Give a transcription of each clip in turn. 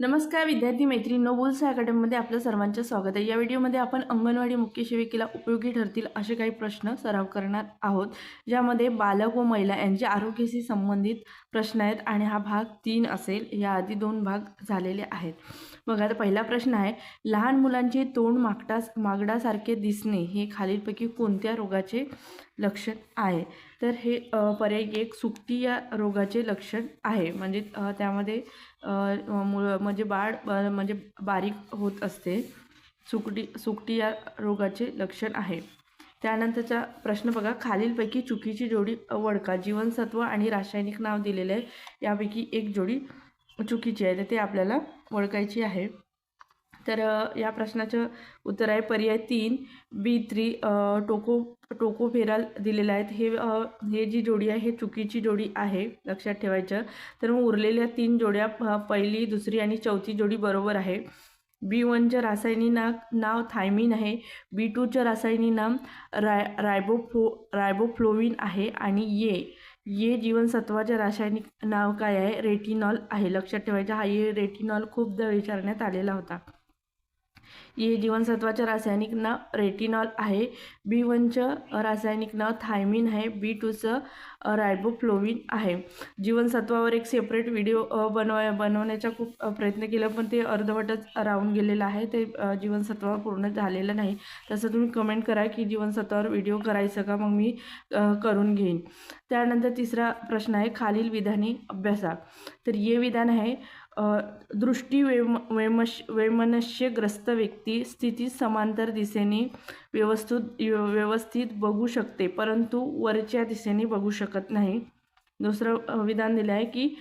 नमस्कार विद्यार्थी मैत्रिणींनो बुल्स अकॅडमीमध्ये आपलं सर्वांचं स्वागत आहे. या व्हिडिओमध्ये आपण अंगणवाडी मुख्य सेविकेला उपयोगी ठरतील असे काही प्रश्न सराव करणार आहोत ज्यामध्ये बालक व महिला यांच्या आरोग्याशी संबंधित प्रश्न आहेत आणि हा भाग तीन असेल. याआधी दोन भाग झालेले आहेत. बघा आता पहिला प्रश्न आहे लहान मुलांचे तोंड मागटा मागडासारखे दिसणे हे खालीलपैकी कोणत्या रोगाचे लक्षण आहे? तर हे पर्यायी पर्याय एक सुकटी या रोगाचे लक्षण आहे. म्हणजे त्यामध्ये मुळ म्हणजे बाळ म्हणजे बारीक होत असते. सुकटी सुकटी या रोगाचे लक्षण आहे. त्यानंतरचा प्रश्न बघा. खालीलपैकी चुकीची जोडी ओळखा जीवनसत्व आणि रासायनिक नाव दिलेले आहे यापैकी एक जोडी चुकीची आहे. तर ते आपल्याला ओळखायची आहे. तर या प्रश्नाचं उत्तर आहे पर्याय तीन. बी थ्री टोको टोको फेराल दिलेलं आहेत. हे हे जी जोडी आहे हे चुकीची जोडी आहे लक्षात ठेवायचं. तर मग उरलेल्या तीन जोड्या प- पहिली दुसरी आणि चौथी जोडी बरोबर आहे. बी वनचं रासायनिक ना नाव थायमिन आहे. बी टूचं रासायनिक नाम राय रायबोफ्लो रायबोफ्लोविन आहे आणि ये. ये जीवनसत्वाचे रासायनिक नाव काय आहे? रेटिनॉल आहे. लक्षात ठेवायचं. हा ये रेटिनॉल खूपदा विचारण्यात आलेला होता. ये जीवनसत्वाचं रासायनिक नाव रेटिनॉल आहे. बी वनचं रासायनिक नाव थायमिन आहे. बी टूचं रायबोफ्लोविन आहे. जीवनसत्वावर एक सेपरेट व्हिडिओ बनव बनवाय बनवण्याचा खूप प्रयत्न केला पण ते अर्धवटच राहून गेलेलं आहे. ते जीवनसत्वावर पूर्ण झालेलं नाही. तसं तुम्ही कमेंट करा की जीवनसत्वावर व्हिडिओ करायचं का? मग मी करून घेईन. त्यानंतर तिसरा प्रश्न आहे खालील विधाने अभ्यासा. तर ये विधान आहे दृष्टी वेम वैमश वैमनस्यग्रस्त व्यक्ती स्थिती समांतर दिशेने व्यवस्थित व्यवस्थित बघू शकते परंतु वरच्या दिशेने बघू शकत नाही. दुसरं विधान दिलं आहे की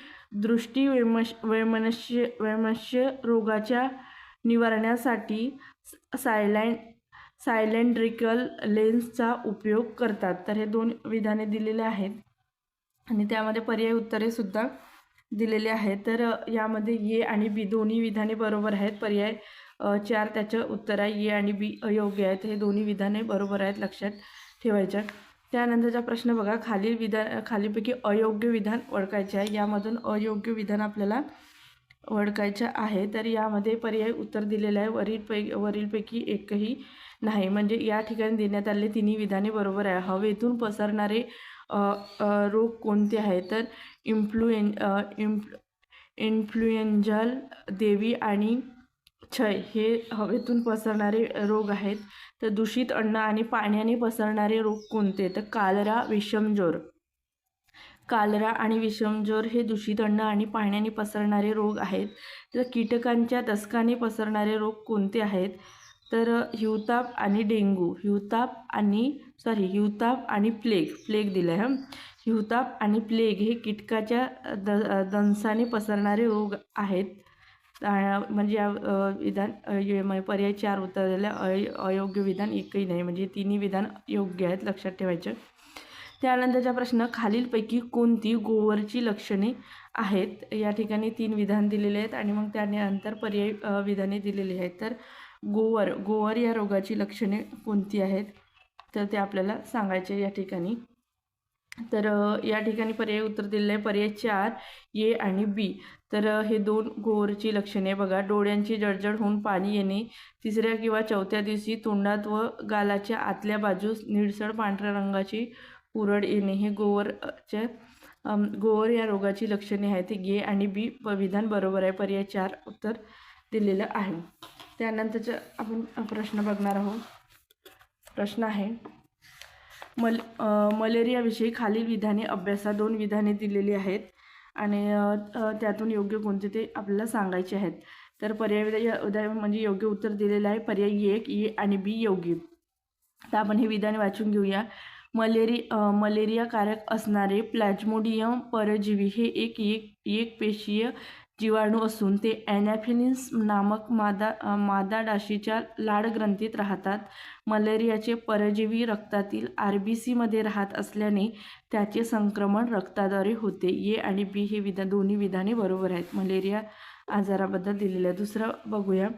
दृष्टी वैमश वैमनस्य वैमनस्य रोगाच्या निवारण्यासाठी सायलँड सायलेंड्रिकल लेन्सचा उपयोग करतात. तर हे दोन विधाने दिलेले आहेत. आणि त्यामध्ये पर्याय उत्तरे सुद्धा दिलेले आहेत. तर यामध्ये ये आणि बी दोन्ही विधाने बरोबर आहेत. पर्याय चार त्याचं उत्तर आहे ये आणि बी अयोग्य आहेत. हे दोन्ही विधाने बरोबर आहेत लक्षात ठेवायच्या. त्यानंतरचा प्रश्न बघा. खालील विधान खालीपैकी अयोग्य विधान ओळखायचे आहे. यामधून अयोग्य विधान आपल्याला ओळखायचं आहे. तर यामध्ये पर्याय उत्तर दिलेलं आहे. वरील पै वरीलपैकी एकही नाही. म्हणजे या ठिकाणी देण्यात आलेले तिन्ही विधाने बरोबर आहे. हवेतून पसरणारे रोग कोणते आहेत तर इन्फ्लुएन इन्फ्लु इन्फ्लुएंजल देवी आणि क्षय हे हवेतून पसरणारे रोग आहेत. तर दूषित अन्न आणि पाण्याने पसरणारे रोग कोणते? तर कालरा विषमजोर. कालरा आणि विषमजोर हे दूषित अन्न आणि पाण्याने पसरणारे रोग आहेत. तर कीटकांच्या दसकाने पसरणारे रोग कोणते आहेत? तर हिवताप आणि डेंगू हिवताप आणि सॉरी हिवताप आणि प्लेग प्लेग दिला आहे हिवताप आणि प्लेग हे कीटकाच्या द दंसाने पसरणारे रोग आहेत. म्हणजे या विधान पर्याय चार उत्तर दिले अय अयोग्य विधान एकही नाही. म्हणजे तिन्ही विधान योग्य आहेत लक्षात ठेवायचं. त्यानंतरचा प्रश्न खालीलपैकी कोणती गोवरची लक्षणे आहेत? या ठिकाणी तीन विधान दिलेले आहेत आणि मग त्यानंतर पर्याय विधाने दिलेली आहेत. तर गोवर गोवर या रोगाची लक्षणे कोणती आहेत? तर ते आपल्याला सांगायचे या ठिकाणी. तर या ठिकाणी पर्याय उत्तर दिलेलं आहे. पर्याय चार ए आणि बी. तर हे दोन गोवरची लक्षणे बघा. डोळ्यांची जडजड होऊन पाणी येणे तिसऱ्या किंवा चौथ्या दिवशी तोंडात व गालाच्या आतल्या बाजूस निळसळ पांढऱ्या रंगाची पुरड येणे. हे गोवरच्या गोवर या रोगाची लक्षणे आहेत. ते गे आणि बी विधान बरोबर आहे. पर्याय चार उत्तर दिलेलं आहे. त्यानंतरचा आपण प्रश्न बघणार आहोत. प्रश्न आहे मल मलेरियाविषयी खालील विधाने अभ्यासा दोन विधाने दिलेली आहेत आणि त्यातून योग्य कोणते ते आपल्याला सांगायचे आहेत. तर पर्याय उदय उदा म्हणजे योग्य उत्तर दिलेलं आहे. पर्याय एक ए आणि बी योग्य. तर आपण हे विधान वाचून घेऊया. मलेरि मलेरियाकारक असणारे प्लॅज्मोडियम परजीवी हे एक एक एक पेशीय जीवाणू असून ते ॲनॅफिनिन्स नामक मादा मादा डाशीच्या लाड ग्रंथीत राहतात. मलेरियाचे परजीवी रक्तातील आर बी सीमध्ये राहत असल्याने त्याचे संक्रमण रक्ताद्वारे होते. ए आणि बी हे विधा दोन्ही विधाने बरोबर आहेत. मलेरिया आजाराबद्दल दिलेलं आहे दुसरं बघूया.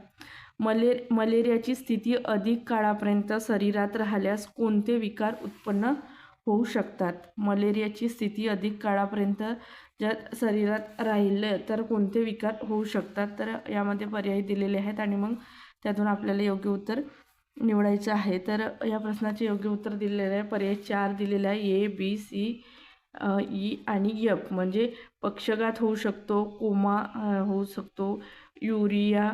मले मलेरियाची स्थिती अधिक काळापर्यंत शरीरात राहिल्यास कोणते विकार उत्पन्न होऊ शकतात? मलेरियाची स्थिती अधिक काळापर्यंत जर शरीरात राहिलं तर कोणते विकार होऊ शकतात? तर यामध्ये पर्याय दिलेले आहेत आणि मग त्यातून आपल्याला योग्य उत्तर निवडायचं आहे. तर या प्रश्नाचे योग्य उत्तर दिलेले आहे. पर्याय चार दिलेला आहे. ए बी सी ई आणि यप म्हणजे पक्षघात होऊ शकतो कोमा होऊ शकतो युरिया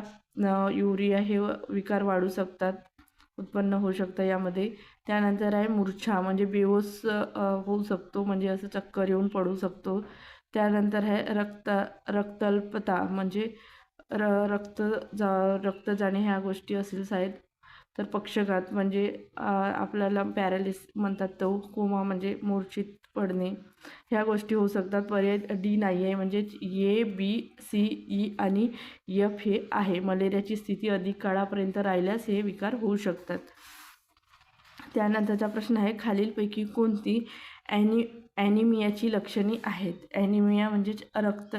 युरिया हे विकार वाढू शकतात उत्पन्न होऊ शकतं यामध्ये. त्यानंतर आहे मूर्छा. म्हणजे बेहोस होऊ शकतो. म्हणजे असं चक्कर येऊन पडू शकतो. त्यानंतर आहे रक्त रक्तल्पता म्हणजे र रक्त जा रक्त जाणे ह्या गोष्टी असेल साहेब. तर पक्षघात म्हणजे आपल्याला पॅरालिस म्हणतात तो कोमा म्हणजे मूर्छित पडणे. ह्या गोष्टी होऊ शकतात. पर्याय डी नाही आहे म्हणजेच ए बी सी ई आणि एफ हे आहे. मलेरियाची स्थिती अधिक काळापर्यंत राहिल्यास हे विकार होऊ शकतात. त्यानंतरचा प्रश्न आहे खालीलपैकी कोणती ॲनि ॲनिमियाची लक्षणे आहेत. ॲनिमिया म्हणजेच रक्त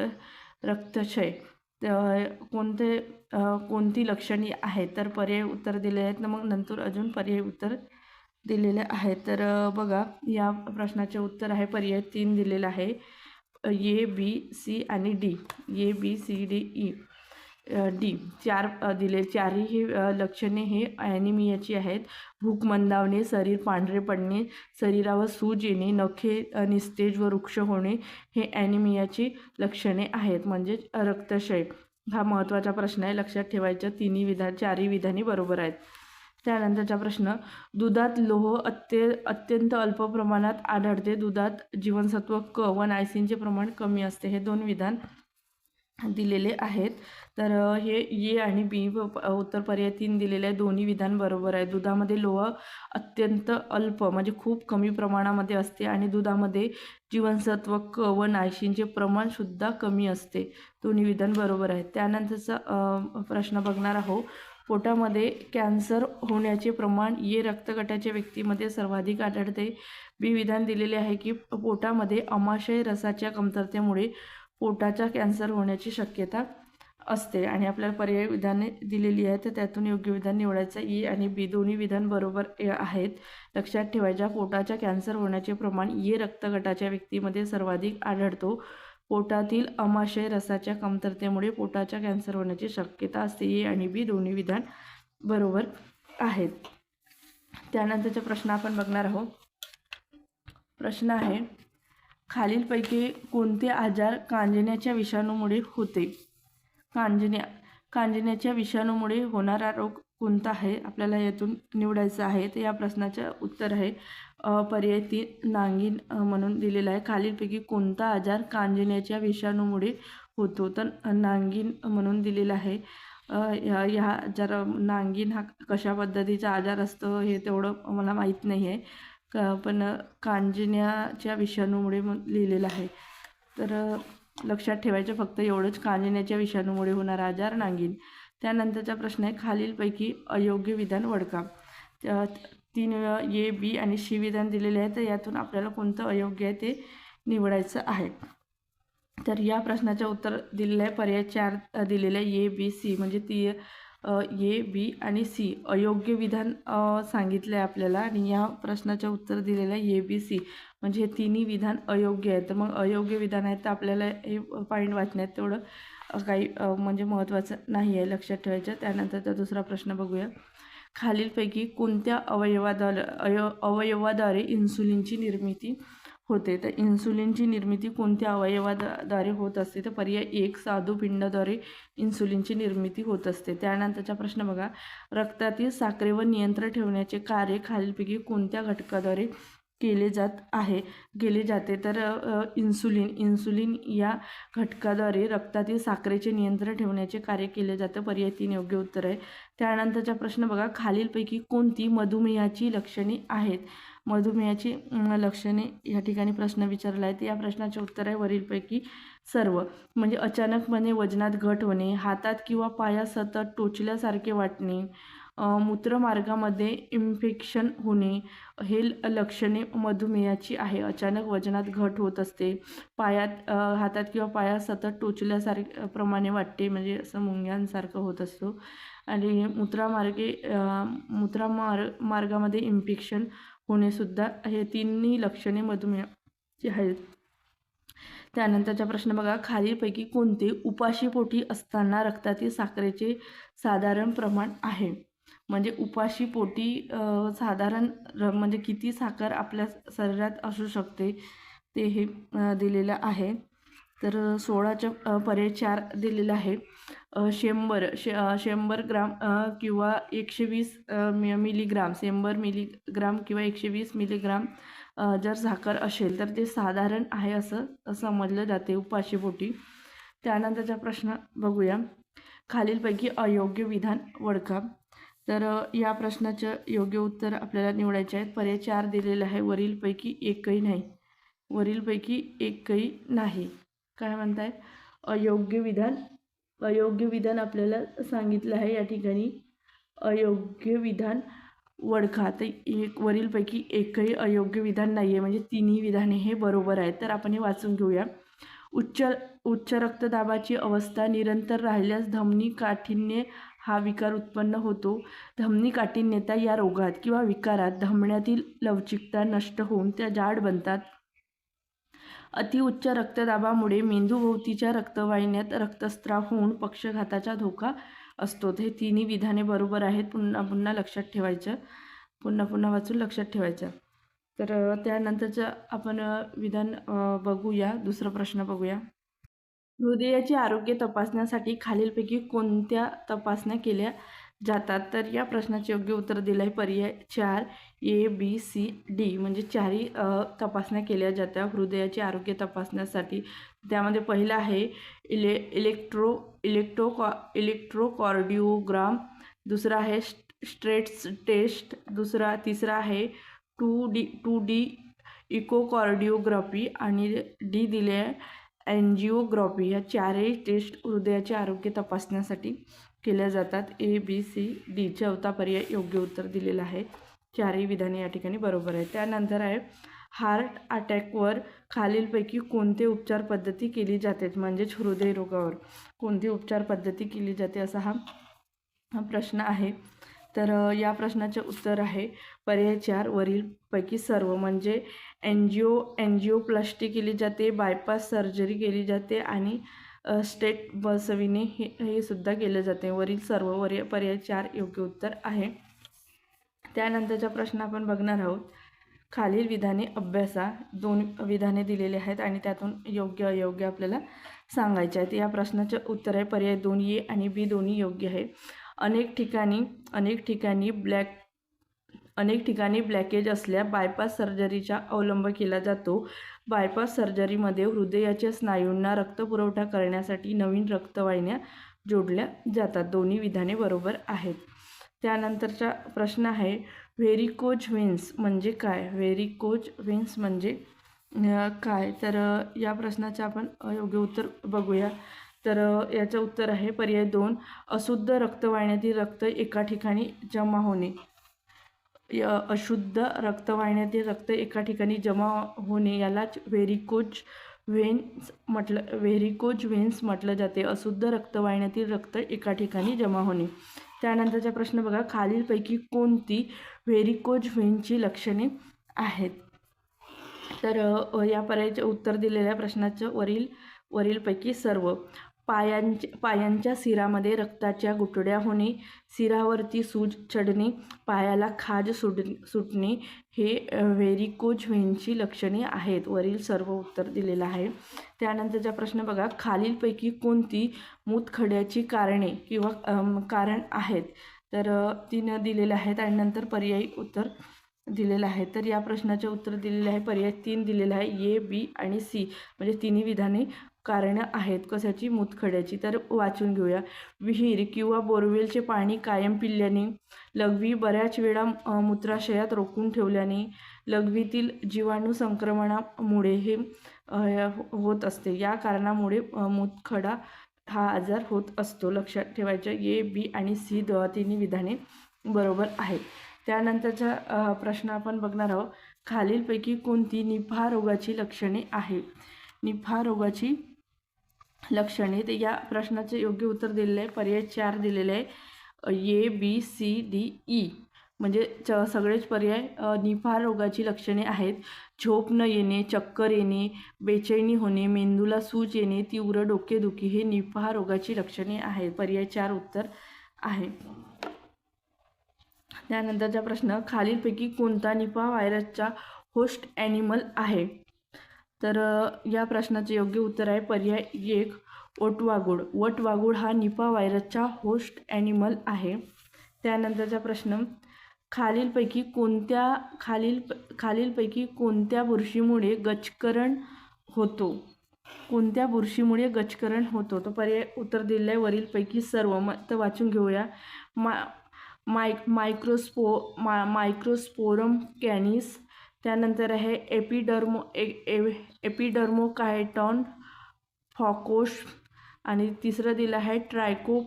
रक्तक्षय. तर कोणते कोणती लक्षणे आहेत? तर पर्याय उत्तर दिले आहेत. ना मग नंतर अजून पर्याय उत्तर दिलेले आहेत. तर बघा या प्रश्नाचे उत्तर आहे. पर्याय तीन दिलेलं आहे. ए बी सी आणि D. A B C D E. D चार दिले. चारही अ, लक्षणे हे ॲनिमियाची आहेत. भूक मंदावणे शरीर पांढरे पडणे शरीरावर सूज येणे नखे निस्तेज व वृक्ष होणे हे ॲनिमियाची लक्षणे आहेत. म्हणजेच रक्तक्षय. हा महत्त्वाचा प्रश्न आहे. लक्षात ठेवायचं तिन्ही विधान चारही विधाने बरोबर आहेत. त्यानंतरचा प्रश्न दुधात लोह अत्य अत्यंत अल्प प्रमाणात आढळते. दुधात जीवनसत्व क व नायसिनचे प्रमाण कमी असते. हे दोन विधान दिलेले आहेत. तर हे ए आणि बी उत्तर पर्याय तीन दिलेले आहे दोन्ही विधान बरोबर आहे दुधामध्ये लोह अत्यंत अल्प म्हणजे खूप कमी प्रमाणामध्ये असते आणि दुधामध्ये जीवनसत्व क व नायशींचे प्रमाणसुद्धा कमी असते. दोन्ही विधान बरोबर आहे त्यानंतरचा प्रश्न बघणार आहोत. पोटामध्ये कॅन्सर होण्याचे प्रमाण ये रक्तगटाच्या व्यक्तीमध्ये सर्वाधिक आढळते. बी विधान दिलेले आहे की पोटामध्ये अमाशय रसाच्या कमतरतेमुळे पोटाचा कॅन्सर होण्याची शक्यता असते आणि आपल्याला पर्याय विधाने दिलेली आहेत तर त्यातून योग्य विधान निवडायचं ई आणि बी दोन्ही विधान बरोबर ए- आहेत. लक्षात ठेवायच्या पोटाच्या कॅन्सर होण्याचे प्रमाण ये रक्तगटाच्या व्यक्तीमध्ये सर्वाधिक आढळतो. पोटातील अमाशय रसाच्या कमतरतेमुळे पोटाच्या कॅन्सर होण्याची शक्यता असते. ए आणि बी दोन्ही विधान बरोबर आहेत. त्यानंतरचा प्रश्न आपण बघणार आहोत. प्रश्न आहे खालीलपैकी कोणते आजार कांजिण्याच्या विषाणूमुळे होते? कांजिण्या कांजिण्याच्या विषाणूमुळे होणारा रोग कोणता आहे? आपल्याला यातून निवडायचं आहे. तर या प्रश्नाचं उत्तर आहे पर्याय तीन नांगीन म्हणून दिलेला आहे. खालीलपैकी कोणता आजार कांजिण्याच्या विषाणूमुळे होतो? तर नांगीन म्हणून दिलेला आहे. ह्या आजार नांगीन हा कशा पद्धतीचा आजार असतो हे तेवढं मला माहीत नाही आहे का पण कांजिण्याच्या विषाणूमुळे मग लिहिलेलं आहे. तर लक्षात ठेवायचं फक्त एवढंच. कांजिण्याच्या विषाणूमुळे होणारा आजार नांगीन त्यानंतरचा प्रश्न आहे खालीलपैकी अयोग्य विधान वडका तीन ए बी आणि सी विधान दिलेले आहे तर यातून आपल्याला कोणतं अयोग्य आहे ते निवडायचं आहे. तर या प्रश्नाचं उत्तर दिलेलं आहे पर्याय चार दिलेलं आहे ए बी सी. म्हणजे ती ए बी आणि सी अयोग्य विधान सांगितलं आहे आपल्याला आणि या प्रश्नाचं उत्तर दिलेलं आहे ए बी सी. म्हणजे हे तिन्ही विधान अयोग्य आहेत. तर मग अयोग्य विधान आहेत तर आपल्याला हे पॉईंट वाचण्यात तेवढं काही म्हणजे महत्त्वाचं नाही आहे लक्षात ठेवायचं. त्यानंतरचा दुसरा प्रश्न बघूया. खालीलपैकी कोणत्या अवयवाद्वारे अय अवयवाद्वारे इन्सुलिनची निर्मिती होते. तर इन्सुलिनची निर्मिती कोणत्या अवयवाद्वारे होत असते? तर पर्याय एक साधुपिंडाद्वारे इन्सुलिनची निर्मिती होत असते. त्यानंतरचा प्रश्न बघा. रक्तातील साखरेवर नियंत्रण ठेवण्याचे कार्य खालीलपैकी कोणत्या घटकाद्वारे केले जात आहे. केले जाते. तर इन्सुलिन इन्सुलिन या घटकाद्वारे रक्तातील साखरेचे नियंत्रण ठेवण्याचे कार्य केले जातं. पर्याय तीन योग्य उत्तर आहे. त्यानंतरचा प्रश्न बघा. खालीलपैकी कोणती मधुमेहाची लक्षणे आहेत? मधुमेहाची लक्षणे या ठिकाणी प्रश्न विचारला आहे. तर या प्रश्नाचे उत्तर आहे वरीलपैकी सर्व. म्हणजे अचानकपणे वजनात घट होणे हातात किंवा पाया सतत टोचल्यासारखे वाटणे मूत्रमार्गामध्ये इन्फेक्शन होणे हे लक्षणे मधुमेहाची आहे. अचानक वजनात घट होत असते. पायात हातात किंवा पायात सतत टोचल्यासारखे प्रमाणे वाटते म्हणजे असं मुंग्यांसारखं होत असतो. आणि मूत्रामार्गे अ, मार्गामध्ये इन्फेक्शन होणेसुद्धा हे तिन्ही लक्षणे मधुमेहाची आहेत. त्यानंतरचा प्रश्न बघा. खालीलपैकी कोणते उपाशीपोटी असताना रक्तातील साखरेचे साधारण प्रमाण आहे? म्हणजे उपाशी पोटी साधारण र म्हणजे किती साखर आपल्या शरीरात असू शकते ते हे दिलेलं आहे. तर सोळाच्या पर्याय चार दिलेलं आहे. शंभर शे शंभर ग्राम किंवा एकशे वीस मि मिलीग्राम शंभर मिलीग्राम किंवा एकशे वीस मिलीग्राम जर साखर असेल तर ते साधारण आहे असं समजलं जाते उपाशीपोटी त्यानंतरचा प्रश्न बघूया. खालीलपैकी अयोग्य विधान वडका तर या प्रश्नाचं योग्य उत्तर आपल्याला निवडायचे आहेत. पर्याय चार दिलेले आहे. वरीलपैकी एकही नाही. वरीलपैकी एकही नाही. काय म्हणताय? अयोग्य विधान. अयोग्य विधान आपल्याला सांगितलं आहे. या ठिकाणी अयोग्य विधान वडखा तर एक वरीलपैकी एकही अयोग्य विधान नाही आहे म्हणजे तिन्ही विधाने हे बरोबर आहेत. तर आपण हे वाचून घेऊया. उच्च उच्च रक्तदाबाची अवस्था निरंतर राहिल्यास धमनी काठिण्य हा विकार उत्पन्न होतो. धमनी काठिण्यता या रोगात किंवा विकारात धमण्यातील लवचिकता नष्ट होऊन त्या जाड बनतात. अतिउच्च रक्तदाबामुळे मेंदूभोवतीच्या रक्तवाहिन्यात रक्तस्त्राव होऊन पक्षघाताचा धोका असतो. हे तिन्ही विधाने बरोबर आहेत. पुन्हा पुन्हा लक्षात ठेवायचं. पुन्हा पुन्हा वाचून लक्षात ठेवायचं. तर त्यानंतरचं आपण विधान बघूया. दुसरा प्रश्न बघूया. हृदयाचे आरोग्य तपासण्यासाठी खालीलपैकी कोणत्या तपासण्या केल्या जातात? तर या प्रश्नाचे योग्य उत्तर दिलं आहे पर्याय चार ए बी सी डी. म्हणजे चारही तपासण्या केल्या जात्या हृदयाचे आरोग्य तपासण्यासाठी. त्यामध्ये पहिलं आहे इले इलेक्ट्रो इलेक्ट्रो कॉ इलेक्ट्रोकॉर्डिओग्राम. दुसरा आहे स्ट्रेट्स टेस्ट. दुसरा तिसरा आहे two D two D echocardiography. आणि डी दिले आहे अँजिओग्राफी या चारही टेस्ट हृदयाचे आरोग्य तपासण्यासाठी केल्या जातात. ए बी सी डी चौथा पर्याय योग्य उत्तर दिलेलं आहे. चारही विधाने या ठिकाणी बरोबर आहे त्यानंतर आहे हार्ट अटॅकवर खालीलपैकी कोणते उपचार पद्धती केली जाते? म्हणजेच हृदयरोगावर कोणती उपचार पद्धती केली जाते असा हा प्रश्न आहे. तर या प्रश्नाचे उत्तर आहे पर्याय चार वरीलपैकी सर्व म्हणजे एनजिओ एनजिओप्लास्टी केली जाते बायपास सर्जरी केली जाते आणि स्टेट बसविणे हे हे सुद्धा केलं जाते. वरील सर्व वरी पर्याय चार योग्य उत्तर आहे. त्यानंतरचा प्रश्न आपण बघणार आहोत. खालील विधाने अभ्यासा. दोन विधाने दिलेली आहेत आणि त्यातून योग्य अयोग्य आपल्याला सांगायचे आहेत. या प्रश्नाचे उत्तर आहे पर्याय दोन ए आणि बी दोन्ही योग्य आहे. अनेक ठिकाणी अनेक ठिकाणी ब्लॅक अनेक ठिकाणी ब्लॅकेज असल्या बायपास सर्जरीचा अवलंब केला जातो. बायपास सर्जरीमध्ये हृदयाच्या स्नायूंना रक्तपुरवठा करण्यासाठी नवीन रक्तवाहिन्या जोडल्या जातात. दोन्ही विधाने बरोबर आहेत. त्यानंतरचा प्रश्न आहे व्हेरिकोज व्हेन्स म्हणजे काय? व्हेरिकोज व्हेन्स म्हणजे काय? तर या प्रश्नाचं आपण योग्य उत्तर बघूया. तर याचं उत्तर आहे पर्याय दोन. अशुद्ध रक्तवाहिन्यातील रक्त एका ठिकाणी जमा होणे. अशुद्ध रक्तवाहिन्यातील रक्त एका ठिकाणी जमा होणे यालाच व्हेरिकोज व्हेन्स म्हटलं व्हेरिकोज व्हेन्स म्हटलं जाते. अशुद्ध रक्तवाहिन्यातील रक्त एका ठिकाणी जमा होणे. त्यानंतरचा प्रश्न बघा खालीलपैकी कोणती व्हेरिकोज व्हेनची लक्षणे आहेत? तर या पर्यायाचे उत्तर दिलेल्या प्रश्नाचं वरील वरीलपैकी सर्व. पायांच्या पायांच्या सिरामध्ये रक्ताच्या गुठड्या होणे सिरावरती सूज चढणे पायाला खाज सुड सुटणे हे व्हेरिकोज व्हेनची लक्षणे आहेत. वरील सर्व उत्तर दिलेलं आहे. त्यानंतरचा प्रश्न बघा. खालीलपैकी कोणती मूतखड्याची कारणे किंवा कारण आहेत? तर तिनं दिलेलं आहेत आणि नंतर पर्यायी उत्तर दिलेलं आहे. तर या प्रश्नाचे उत्तर दिलेले आहे. पर्याय तीन दिलेलं आहे. ए बी आणि सी. म्हणजे तिन्ही विधाने कारणं आहेत. कशाची? मूतखड्याची तर वाचून घेऊया. विहीर किंवा बोरवेलचे पाणी कायम पिल्याने लघवी बऱ्याच वेळा मूत्राशयात रोखून ठेवल्याने लघवीतील जीवाणू संक्रमणामुळे हे होत असते. या कारणामुळे मुतखडा मूतखडा हा आजार होत असतो. लक्षात ठेवायच्या ए बी आणि सी द तिन्ही विधाने बरोबर आहेत त्यानंतरचा प्रश्न आपण बघणार आहोत. खालीलपैकी कोणती निफा रोगाची लक्षणे आहेत? निफा रोगाची लक्षणे तर या प्रश्नाचे योग्य उत्तर दिलेलं आहे. पर्याय चार दिलेले आहे. A B C D E म्हणजे च सगळेच पर्याय अ, निफा रोगाची लक्षणे आहेत. झोप न येणे चक्कर येणे बेचैनी होणे मेंदूला सूज येणे तीव्र डोकेदुखी हे निफा रोगाची लक्षणे आहेत. पर्याय चार उत्तर आहे. त्यानंतरचा प्रश्न खालीलपैकी कोणता निफा व्हायरसचा होस्ट ॲनिमल आहे? तर या प्रश्नाचे योग्य उत्तर आहे पर्याय एक ओटवागुड वटवागुळ हा निपा व्हायरसचा होस्ट ॲनिमल आहे. त्यानंतरचा प्रश्न खालीलपैकी कोणत्या खालील खालीलपैकी कोणत्या बुरशीमुळे गचकरण होतो? कोणत्या बुरशीमुळे गचकरण होतो? तो पर्याय उत्तर दिलं आहे. वरीलपैकी सर्व म तर वाचून घेऊया. मा माय मायक्रोस्पो मा मायक्रोस्पोरम कॅनिस त्यानंतर आहे एपिडर्मो ए ए एपिडर्मोकायटॉन फॉकोश आणि तिसरं दिलं आहे ट्रायको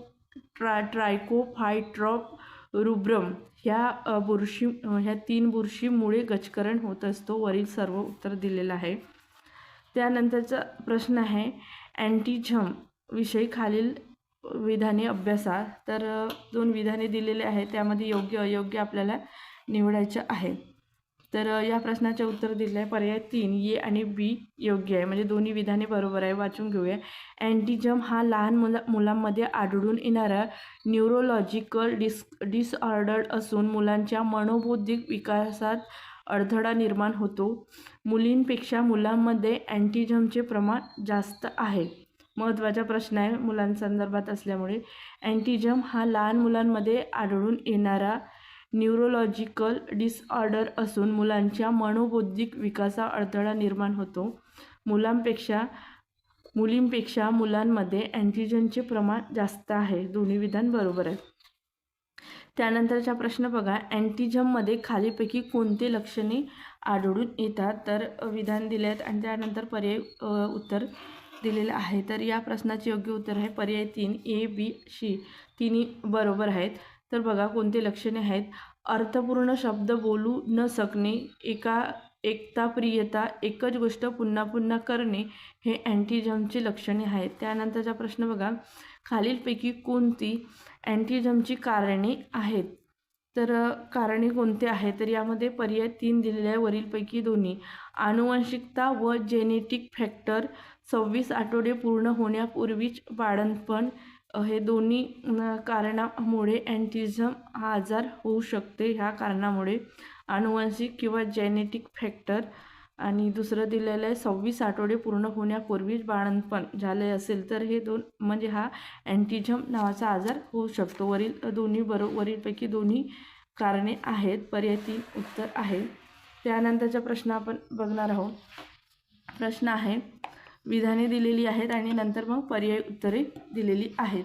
ट्रा ट्रायकोफायट्रॉप रुब्रम. ह्या बुरशी ह्या तीन बुरशीमुळे गचकरण होत असतो वरील सर्व उत्तर दिलेलं आहे. त्यानंतरचा प्रश्न आहे अँटीझम विषयी खालील विधाने अभ्यासा. तर दोन विधाने दिलेले आहेत त्यामध्ये योग्य अयोग्य आपल्याला निवडायचं आहे. तर या प्रश्नाचे उत्तर दिले आहे पर्याय तीन ए आणि बी योग्य आहे. म्हणजे दोन्ही विधाने बरोबर आहे. वाचून घेऊया. अँटीजम हा लहान मुला मुलांमध्ये आढळून येणारा न्यूरोलॉजिकल डिस डिसऑर्डर असून मुलांच्या मनोबौद्धिक विकासात अडथळा निर्माण होतो. मुलींपेक्षा मुलांमध्ये अँटीजमचे प्रमाण जास्त आहे. महत्त्वाचा प्रश्न आहे मुलांसंदर्भात असल्यामुळे. अँटीजम हा लहान मुलांमध्ये आढळून येणारा न्यूरोलॉजिकल डिसऑर्डर असून मुलांच्या मनोबौद्धिक विकासा अडथळा निर्माण होतो. मुलांपेक्षा मुलींपेक्षा मुलांमध्ये अँटीजनचे प्रमाण जास्त आहे. दोन्ही विधान बरोबर आहे. त्यानंतरचा प्रश्न बघा. अँटीजममध्ये खालीपैकी कोणते लक्षणे आढळून येतात? तर विधान दिले आहेत आणि त्यानंतर पर्याय उत्तर दिलेलं आहे. तर या प्रश्नाचे योग्य उत्तर आहे. पर्याय तीन ए बी सी तिन्ही बरोबर आहेत. तर बघा कोणते लक्षणे आहेत. अर्थपूर्ण शब्द बोलू न शकणे एका एकता प्रियता एकच गोष्ट पुन्हा पुन्हा करणे हे अँटीजमची लक्षणे आहेत. त्यानंतरचा प्रश्न बघा. खालीलपैकी कोणती अँटीजमची कारणे आहेत? तर कारणे कोणते आहेत? तर यामध्ये पर्याय तीन दिलेले आहे. वरीलपैकी दोन्ही. आनुवंशिकता व जेनेटिक फॅक्टर सव्वीस आठवडे पूर्ण होण्यापूर्वीच बाळणपण हे दोन्ही कारणामुळे अँटिझम हा आजार होऊ शकते. ह्या कारणामुळे अनुवांशिक किंवा जेनेटिक फॅक्टर आणि दुसरं दिलेलं आहे सव्वीस आठवडे पूर्ण होण्यापूर्वीच बाळंतपण झाले असेल तर हे दोन म्हणजे हा अँटिझम नावाचा आजार होऊ शकतो. वरील दोन्ही बरो वरीलपैकी दोन्ही कारणे आहेत पर्याय तीन उत्तर आहे. त्यानंतरचा प्रश्न आपण बघणार आहोत. प्रश्न आहे विधाने दिलेली आहेत आणि नंतर मग पर्याय उत्तरे दिलेली आहेत.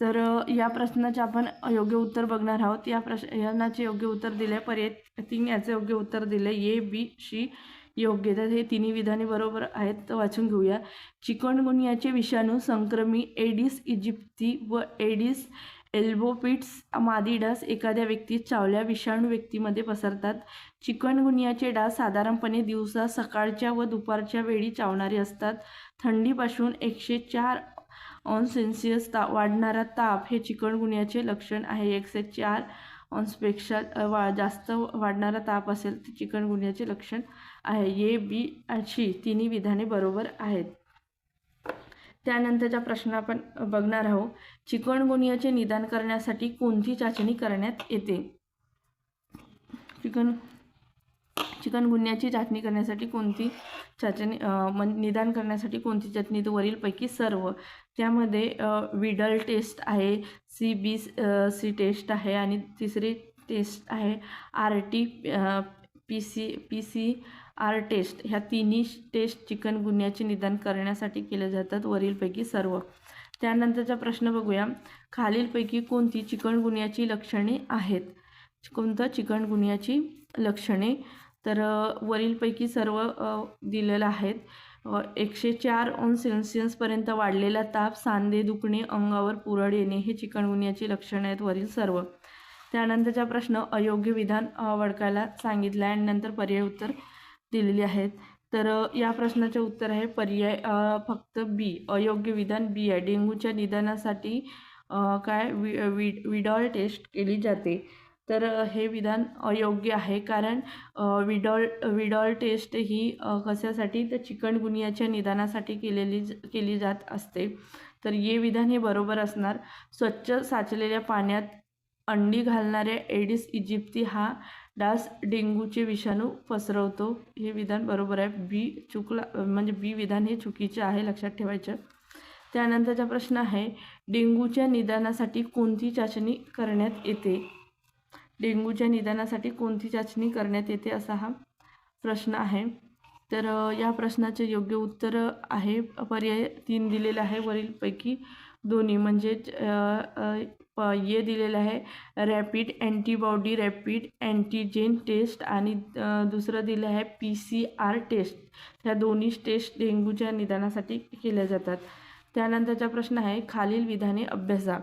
तर या प्रश्नाचे आपण योग्य उत्तर बघणार आहोत. या प्रश्नाचे योग्य उत्तर दिले पर्याय तीन याचे योग्य उत्तर दिले. ए बी सी योग्य. तर हे तिन्ही विधाने बरोबर आहेत तर वाचून घेऊया. चिकनगुनियाचे विषाणू संक्रमी एडिस इजिप्ती व एडिस एल्बोपिट्स मादी डास एखाद्या व्यक्तीत चावल्या विषाणू व्यक्तीमध्ये पसरतात. चिकनगुनियाचे डास साधारणपणे दिवसा सकाळच्या व दुपारच्या वेळी चावणारे असतात. थंडीपासून एकशे चार अंश सेल्सिअस ता वाढणारा ताप हे चिकनगुनियाचे लक्षण आहे. एकशे चार ऑन्सपेक्षा वा जास्त वाढणारा ताप असेल तर चिकनगुनियाचे लक्षण आहे. ये बी अशी तिन्ही विधाने बरोबर आहेत. त्यानंतरचा प्रश्न आपण बघणार आहोत. चिकनगुनियाचे निदान करण्यासाठी कोणती चाचणी करण्यात येते? चिकन चिकनगुन्ह्याची चाचणी करण्यासाठी कोणती चाचणी मन निदान करण्यासाठी कोणती चाचणी? तर वरीलपैकी सर्व. त्यामध्ये विडल टेस्ट आहे सी बी सी टेस्ट आहे आणि तिसरी टेस्ट आहे R T P C P C R test ह्या तिन्ही टेस्ट चिकनगुन्ह्याचे निदान करण्यासाठी केले जातात वरीलपैकी सर्व. त्यानंतरचा प्रश्न बघूया. खालीलपैकी कोणती चिकनगुन्ह्याची लक्षणे आहेत? कोणतं चिकनगुन्ह्याची लक्षणे? तर वरीलपैकी सर्व दिलेलं आहेत. एकशे चार ऑन सेल्सिअसपर्यंत वाढलेला ताप सांधे दुखणे अंगावर पुरळ येणे हे चिकनगुन्ह्याची लक्षणं आहेत वरील सर्व. त्यानंतरचा प्रश्न अयोग्य विधान वडकायला सांगितलं आहे आणि नंतर पर्याय उत्तर दिलेली आहेत. तर या प्रश्नाचे उत्तर आहे पर्याय फक्त बी अयोग्य विधान बी आहे. डेंग्यूच्या निदानासाठी काय वि वि विडॉल टेस्ट केली जाते. तर हे विधान अयोग्य आहे कारण विडॉल विडॉल टेस्ट ही कशासाठी तर चिकणगुनियाच्या निदानासाठी केलेली केली जात असते. तर ये विधान हे बरोबर असणार. स्वच्छ साचलेल्या पाण्यात अंडी घालणाऱ्या एडिस इजिप्ती हा डास डेंग्यूचे विषाणू पसरवतो. हे विधान बरोबर आहे. बी चुकला म्हणजे बी विधान हे चुकीचे आहे लक्षात ठेवायचं. त्यानंतरचा प्रश्न आहे डेंग्यूच्या निदानासाठी कोणती चाचणी करण्यात येते? डेंग्यूच्या निदानासाठी कोणती चाचणी करण्यात येते असा हा प्रश्न आहे. तर या प्रश्नाचे योग्य उत्तर आहे. पर्याय तीन दिलेले आहे. वरीलपैकी दोन्ही म्हणजेच ये दिलेलं आहे. Rapid antibody rapid antigen test आणि दुसरं दिलं आहे पी सी आर टेस्ट ह्या दोन्ही टेस्ट डेंग्यूच्या निदानासाठी केल्या जातात. त्यानंतरचा प्रश्न आहे खालील विधाने अभ्यासा.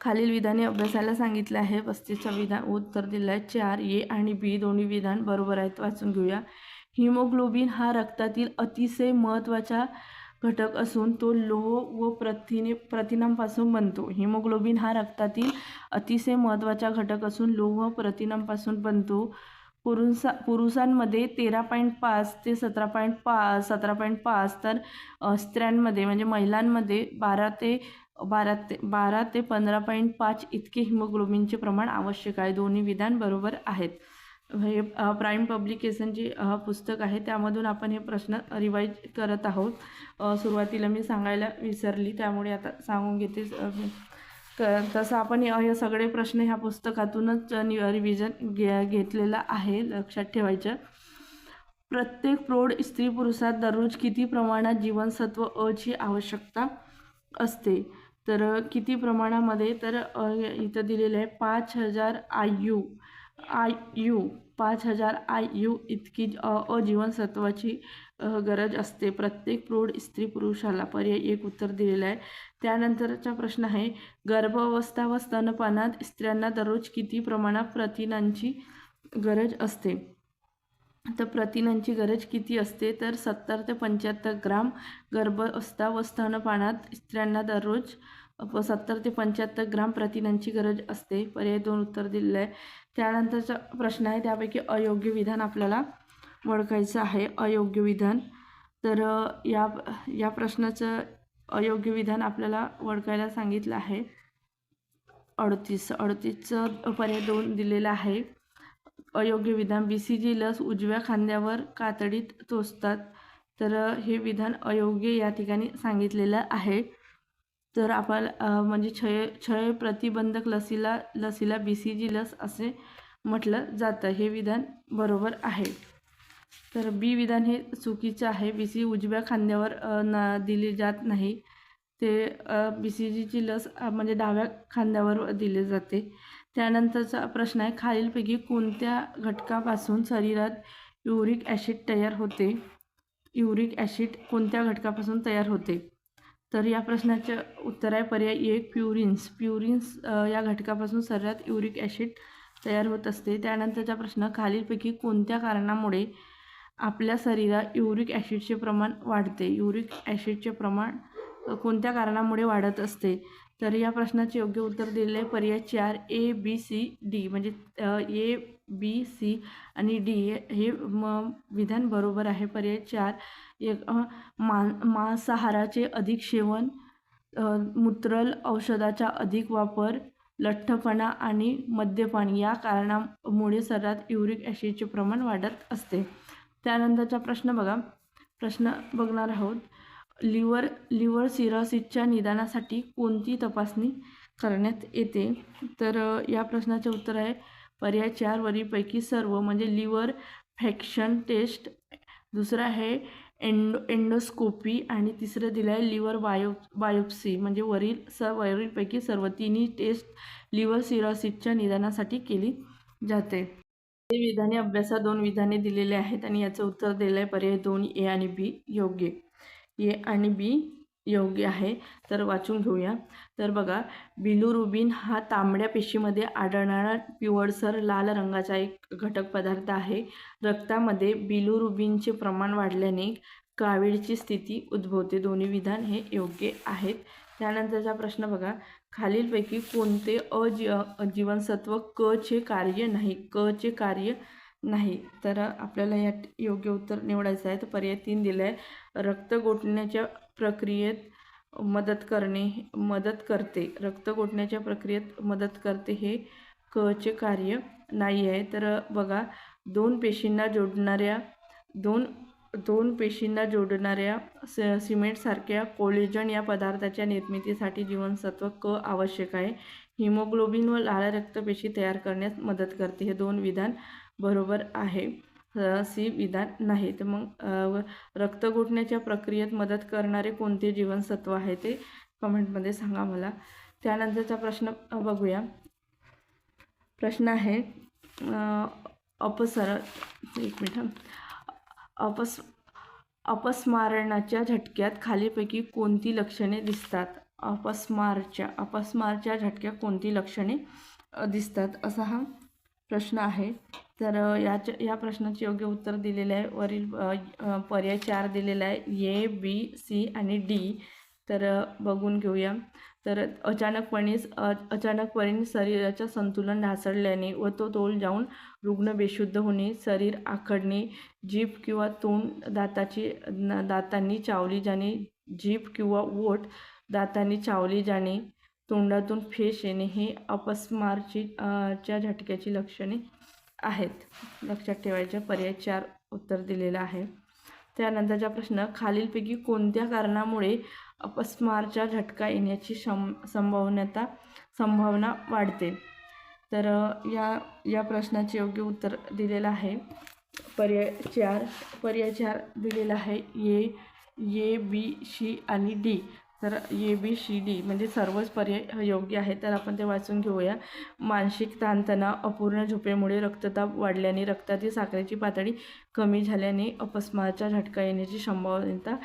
खालील विधाने अभ्यासाला सांगितलं आहे पस्तीसच्या विधान उत्तर दिलं आहे चार ए आणि बी दोन्ही विधान बरोबर आहेत वाचून घेऊया. हिमोग्लोबिन हा रक्तातील अतिशय महत्त्वाचा घटक असून तो लोह व प्रथिने प्रथिनांपासून बनतो. हिमोग्लोबिन हा रक्तातील अतिशय महत्त्वाचा घटक असून लोह प्रथिनांपासून बनतो. पुरुषा पुरुषांमध्ये तेरा पॉईंट पाच ते सतरा पॉईंट पा सतरा पॉईंट पाच तर स्त्रियांमध्ये म्हणजे महिलांमध्ये बारा ते बारा ते बारा ते पंधरा पॉईंट पाच इतके हिमोग्लोबिनचे प्रमाण आवश्यक आहे. दोन्ही विधान बरोबर आहेत. हे प्राईम पब्लिकेशनचे अ, पुस्तक आहे. त्यामधून आपण हे प्रश्न रिवाईज करत आहोत. सुरुवातीला मी सांगायला विसरली त्यामुळे आता सांगून घेते. क तसं आपण हे सगळे प्रश्न ह्या पुस्तकातूनच नि रिव्हिजन घे घेतलेलं आहे लक्षात ठेवायचं. प्रत्येक प्रौढ स्त्री पुरुषात दररोज किती प्रमाणात जीवनसत्व अची आवश्यकता असते? तर किती प्रमाणामध्ये? तर अ, इथं दिलेलं आहे पाच हजार आय. यू आय यू पाच हजार आय यू इतकी अ अ जीवनसत्वाची गरज असते. प्रत्येक प्रौढ स्त्री पुरुषाला पर्याय एक उत्तर दिलेलं आहे. त्यानंतरचा प्रश्न आहे गर्भावस्था व स्तनपानात स्त्रियांना दररोज किती प्रमाणात प्रथिनांची गरज असते? तर प्रथिनांची गरज किती असते? तर सत्तर ते पंच्याहत्तर ग्राम गर्भावस्था व स्तनपानात स्त्रियांना दररोज प- सत्तर ते पंच्याहत्तर ग्राम प्रथिनांची गरज असते. पर्याय दोन उत्तर दिलेलं आहे त्यानंतरचा प्रश्न आहे त्यापैकी अयोग्य विधान आपल्याला ओळखायचं आहे. अयोग्य विधान. तर या या प्रश्नाचं अयोग्य विधान आपल्याला ओळखायला सांगितलं आहे. अडतीस. अडतीसचं पर्याय दोन दिलेलं आहे. अयोग्य विधान. बी सी जी लस उजव्या खांद्यावर कातडीत टोचतात. तर हे विधान अयोग्य या ठिकाणी सांगितलेलं आहे. तर आपण म्हणजे क्षय क्षय प्रतिबंधक लसीला लसीला बी सी जी लस असे म्हटलं जातं. हे विधान बरोबर आहे. तर बी विधान हे चुकीचं आहे. बी सी उजव्या खांद्यावर ना न दिली जात नाही. ते बी सी जीची लस म्हणजे डाव्या खांद्यावर दिली जाते. त्यानंतरचा प्रश्न आहे खालीलपैकी कोणत्या घटकापासून शरीरात युरिक ॲसिड तयार होते? युरिक ॲसिड कोणत्या घटकापासून तयार होते? तर या प्रश्नाचे उत्तर आहे पर्याय एक प्युरिन्स. प्युरिन्स या घटकापासून शरीरात युरिक ॲसिड तयार होत असते. त्यानंतरचा प्रश्न खालीलपैकी कोणत्या कारणामुळे आपल्या शरीरात युरिक ॲसिडचे प्रमाण वाढते? युरिक ॲसिडचे प्रमाण कोणत्या कारणामुळे वाढत असते? तर या प्रश्नाचे योग्य उत्तर दिलेले आहे. पर्याय चार ए बी सी डी म्हणजे ए बी सी आणि डी हे म विधान बरोबर आहे. पर्याय चार एक मा मांसाहाराचे अधिक सेवन मूत्रल औषधाचा अधिक वापर लठ्ठपणा आणि मद्यपान या कारणामुळे शरीरात युरिक ॲसिडचे प्रमाण वाढत असते. त्यानंतरचा प्रश्न बघा. प्रश्न बघणार आहोत. लिव्हर लिव्हर सिरॉसिसच्या निदानासाठी कोणती तपासणी करण्यात येते? तर या प्रश्नाचे उत्तर आहे पर्याय चार वरीपैकी सर्व म्हणजे लिव्हर फॅक्शन टेस्ट. दुसरं आहे एंडो एंडोस्कोपी. आणि तिसरं दिलं आहे लिव्हर बायो बायोप्सी. म्हणजे वरील स वरीलपैकी सर्व तिन्ही टेस्ट लिव्हर सिरॉसिसच्या निदानासाठी केली जाते. हे विधाने अभ्यासात दोन विधाने दिलेले आहेत आणि याचं उत्तर दिलं आहे पर्याय दोन ए आणि बी योग्य. ए आणि बी योग्य आहे. तर वाचून घेऊया. तर बघा बिलुरुबिन हा तांबड्या पेशीमध्ये आढळणारा पिवळसर लाल रंगाचा एक घटक पदार्थ आहे. रक्तामध्ये बिलुरुबिनचे प्रमाण वाढल्याने कावीळची स्थिती उद्भवते. दोन्ही विधान हे योग्य आहेत. त्यानंतरचा प्रश्न बघा. खालीलपैकी कोणते अजी जीवनसत्व क चे कार्य नाही? क चे कार्य नाही. तर आपल्याला यात योग्य उत्तर निवडायचं आहे. तर पर्याय तीन दिलं आहे रक्त गोठण्याच्या प्रक्रियेत मदत करणे मदत करते. रक्त गोठण्याच्या प्रक्रियेत मदत करते हे कचे कार्य नाही आहे. तर बघा दोन पेशींना जोडणाऱ्या दोन दोन पेशींना जोडणाऱ्या स सिमेंटसारख्या कोलेजन या पदार्थाच्या निर्मितीसाठी जीवनसत्व क आवश्यक आहे. हिमोग्लोबिन व लाल रक्तपेशी तयार करण्यास मदत करते. हे दोन विधान बरोबर आहे. सी विधान नाही. तर मग रक्त गोठण्याच्या प्रक्रियेत मदत करणारे कोणते जीवनसत्व आहे ते कमेंटमध्ये सांगा मला. त्यानंतरचा प्रश्न बघूया. प्रश्न आहे अपसर एक मिनिट अपस अपस्मारणाच्या झटक्यात खालीपैकी कोणती लक्षणे दिसतात? अपस्मारच्या अपस्मारच्या झटक्यात कोणती लक्षणे दिसतात? असा हा प्रश्न आहे. तर याच्या या प्रश्नाचे योग्य उत्तर दिलेलं आहे. वरील पर्याय चार दिलेला आहे. ए बी सी आणि डी. तर बघून घेऊया. तर अचानकपणेच अचानकपणे शरीराचं संतुलन ढासळल्याने व तो तोल जाऊन रुग्ण बेशुद्ध होणे शरीर आखडणे जीभ किंवा तोंड दाताची दातांनी चावली जाणे जीभ किंवा ओठ दातांनी चावली जाणे तोंडातून फेस येणे हे अपस्मारची च्या झटक्याची लक्षणे आहेत. लक्षात ठेवायच्या पर्याय चार उत्तर दिलेलं आहे. त्यानंतरचा प्रश्न खालीलपैकी कोणत्या कारणामुळे अपस्मारचा झटका येण्याची शं संभाव्यता संभावना वाढते? तर या या प्रश्नाचे योग्य उत्तर दिलेलं आहे. पर्याय चार पर्याय चार दिलेला आहे. ए ए बी सी आणि डी. तर ए बी सी डी म्हणजे सर्वच पर्याय योग्य आहे तर आपण ते वाचून घेऊया. मानसिक ताणतणाव अपूर्ण झोपेमुळे रक्तदाब वाढल्याने रक्तातील साखरेची पातळी कमी झाल्याने अपस्माराचा झटका येण्याची संभाव्यता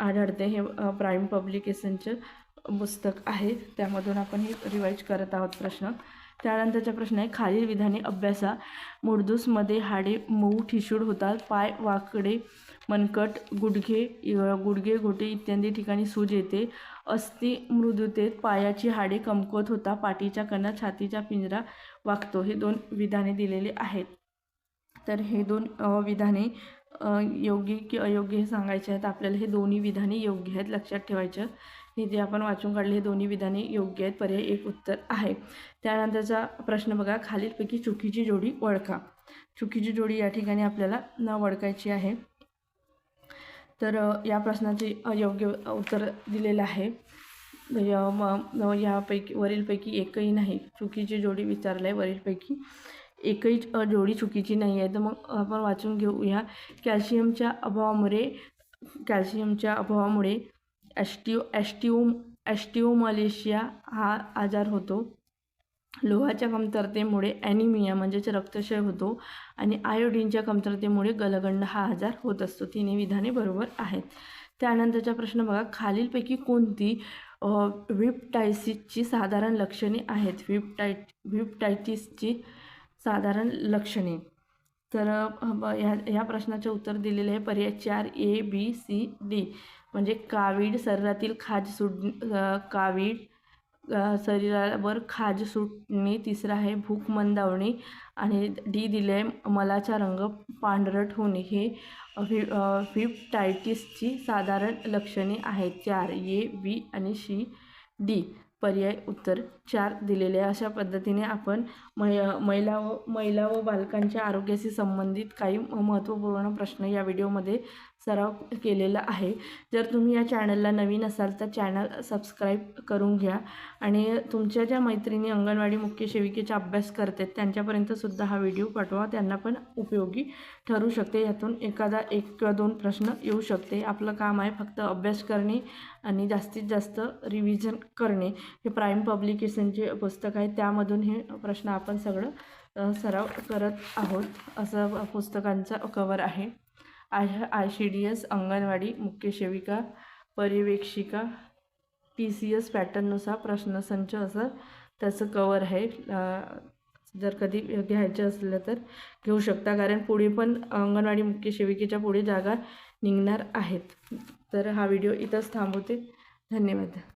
आढळते. हे प्राईम पब्लिकेशनचं पुस्तक आहे. त्यामधून आपण हे रिवाईज करत आहोत प्रश्न. त्यानंतरचा प्रश्न आहे खालील विधाने अभ्यासा. मुडदूसमध्ये हाडे मऊ ठिसूळ होतात. पाय वाकडे मनकट गुडघे गुडघे घोटे इत्यादी ठिकाणी सूज येते. अस्थि मृदुतेत पायाची हाडे कमकुवत होता. पाठीच्या कणात छातीचा पिंजरा वागतो. हे दोन विधाने दिलेली आहेत. तर हे दोन विधाने योग्य की अयोग्य हे सांगायचे आहेत. आपल्याला हे दोन्ही विधाने योग्य आहेत लक्षात ठेवायचं. हे जे आपण वाचून काढले हे दोन्ही विधाने योग्य आहेत पर्याय एक उत्तर आहे. त्यानंतरचा प्रश्न बघा खालीलपैकी चुकीची जोडी ओळखा. चुकीची जोडी या ठिकाणी आपल्याला न ओळखायची आहे. तर या प्रश्नाचे योग्य उत्तर दिलेलं आहे. यापैकी वरीलपैकी एकही नाही. चुकीची जोडी विचारलं आहे वरीलपैकी एकही जोडी चुकीची नाही आहे तर मग आपण वाचून घेऊया. कॅल्शियमच्या अभावामुळे कॅल्शियमच्या अभावामुळे ॲस्टिओ ॲस्टिओम ॲस्टिओमलेशिया हा आजार होतो. लोहाच्या कमतरतेमुळे ॲनिमिया म्हणजेच रक्तक्षय होतो आणि आयोडीनच्या कमतरतेमुळे गलगंड हा आजार होत असतो. तिन्ही विधाने बरोबर आहेत. त्यानंतरचा प्रश्न बघा. खालीलपैकी कोणती व्हिपटायसिसची साधारण लक्षणे आहेत? व्हिपटायट व्हिपटायटिसची साधारण लक्षणे. तर ह्या ह्या प्रश्नाचे उत्तर दिलेले आहे. पर्याय चार ए बी सी डी. म्हणजे कावीड शरीरातील खाज सुट कावीड शरीरावर खाज सुटणे. तिसरा आहे भूक मंदावणे आणि डी दिले आहे मलाचा रंग पांढरट होणे. हे व्हि व्हिपटायटिसची साधारण लक्षणे आहेत. चार ए बी आणि सी डी. पर्याय उत्तर. चार दिलेले. आहे अशा पद्धतीने आपण मै महिला व महिला व बालकांच्या आरोग्याशी संबंधित काही महत्त्वपूर्ण प्रश्न या व्हिडिओमध्ये सराव केलेला आहे. जर तुम्ही या चॅनलला नवीन असाल तर चॅनल सबस्क्राईब करून घ्या आणि तुमच्या ज्या मैत्रिणी अंगणवाडी मुख्य सेविकेचा अभ्यास करतात त्यांच्यापर्यंतसुद्धा हा व्हिडिओ पाठवा. त्यांना पण उपयोगी ठरू शकते. यातून एखादा एक किंवा दोन प्रश्न येऊ शकते. आपलं काम आहे फक्त अभ्यास करणे आणि जास्तीत जास्त रिव्हिजन करणे. हे प्राईम पब्लिकेशनचे पुस्तक आहे त्यामधून हे प्रश्न आपण सगळं सराव करत आहोत. असं पुस्तकांचा कवर आहे. I I C D S anganwadi मुख्य सेविका पर्यवेक्षिका टी सी एस पॅटर्ननुसार प्रश्नसंच असं त्याचं कवर आहे. जर कधी घ्यायचं असलं तर घेऊ शकता कारण पुढे पण अंगणवाडी मुख्य सेविकेच्या पुढे जागा निघणार आहेत. तर हा व्हिडिओ इथंच थांबवते. धन्यवाद.